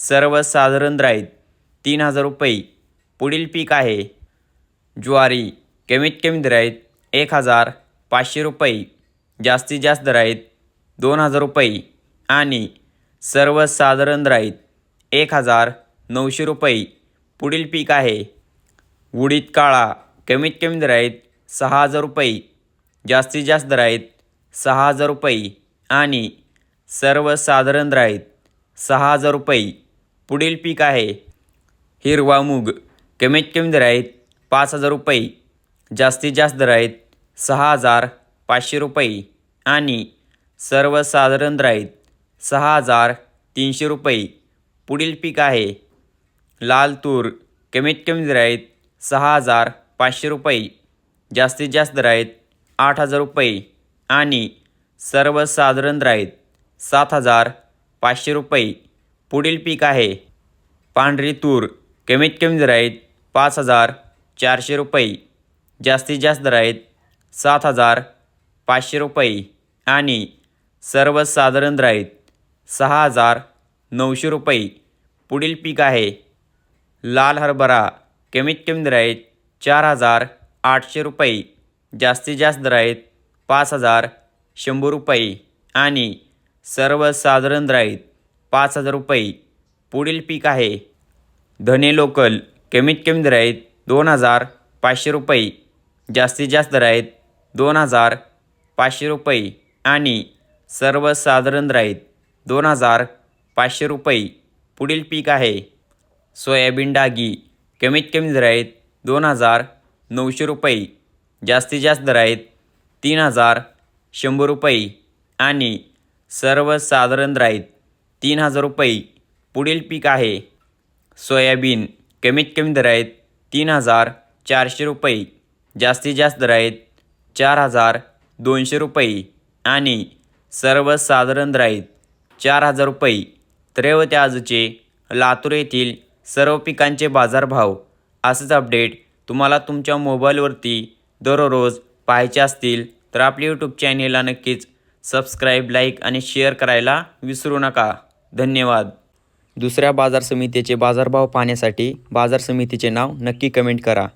सर्वसाधारण राहीत तीन हजार रुपये. पुढील पीक आहे. ज्वारी कमीत कमी दराईत एक हजार पाचशे रुपये. जास्तीत जास्त दर आहेत दोन हजार रुपये. आणि सर्वसाधारण राहीत एक हजार नऊशे रुपये. पुढील पीक आहे. उडीद काळा कमीत कमी दराईत सहा हजार रुपये. जास्तीत जास्त दर आहेत सहा हजार रुपये. आणि सर्वसाधारण राहीत सहा हजार रुपये. पुढील पीक आहे. हिरवा मूग. कमीत कमी दर आहेत पाच हजार रुपये. जास्तीत जास्त दर आहेत सहा हजार पाचशे रुपये. आणि सर्वसाधारण दर आहेत सहा हजार तीनशे रुपये. पुढील पीक आहे. लाल तूर. कमीत कमी दर आहेत सहा हजार पाचशे रुपये. जास्तीत जास्त दर आहेत आठ हजार रुपये. आणि सर्वसाधारण दर आहेत सात हजार पाचशे रुपये. पुढील पीक आहे. पांढरी तूर कमीत कमी दर आहेत पाच हजार चारशे रुपये. जास्तीत जास्त दर आहेत सात हजार पाचशे रुपये. आणि सर्वसाधारण दर आहेत सहा हजार नऊशे रुपये. पुढील पीक आहे. लाल हरभरा कमीत कमी दर आहेत चार हजार आठशे रुपये. जास्तीत जास्त दर आहेत पाच हजार शंभर रुपये. आणि सर्वसाधारण दर आहेत पाच हजार रुपये. पुढील पीक आहे. धने लोकल कमीत कमी दर आहेत दोन हजार पाचशे रुपये. जास्तीत जास्त दर आहेत दोन हजार पाचशे रुपये. आणि सर्वसाधारण दर आहेत दोन हजार पाचशे रुपये. पुढील पीक आहे. सोयाबीन डागी कमीत कमी दर आहेत दोन हजार नऊशे रुपये. जास्तीत जास्त दर आहेत तीन हजार शंभर रुपये. आणि सर्वसाधारण दर आहेत तीन हजार रुपये. पुढील पीक आहे. सोयाबीन कमीत कमी दर आहेत तीन हजार चारशे रुपये. जास्तीत जास्त दर आहेत चार हजार दोनशे रुपये. आणि सर्वसाधारण दर आहेत चार हजार रुपये. त्रैवते आजचे लातूर येथील सर्व पिकांचे बाजारभाव असंच अपडेट तुम्हाला तुमच्या मोबाईलवरती दररोज पाहायचे असतील तर आपल्या यूट्यूब चॅनेलला नक्कीच सबस्क्राईब लाईक आणि शेअर करायला विसरू नका. धन्यवाद. दुसऱ्या बाजार समितीचे बाजारभाव पाहण्यासाठी बाजार समितीचे नाव नक्की कमेंट करा.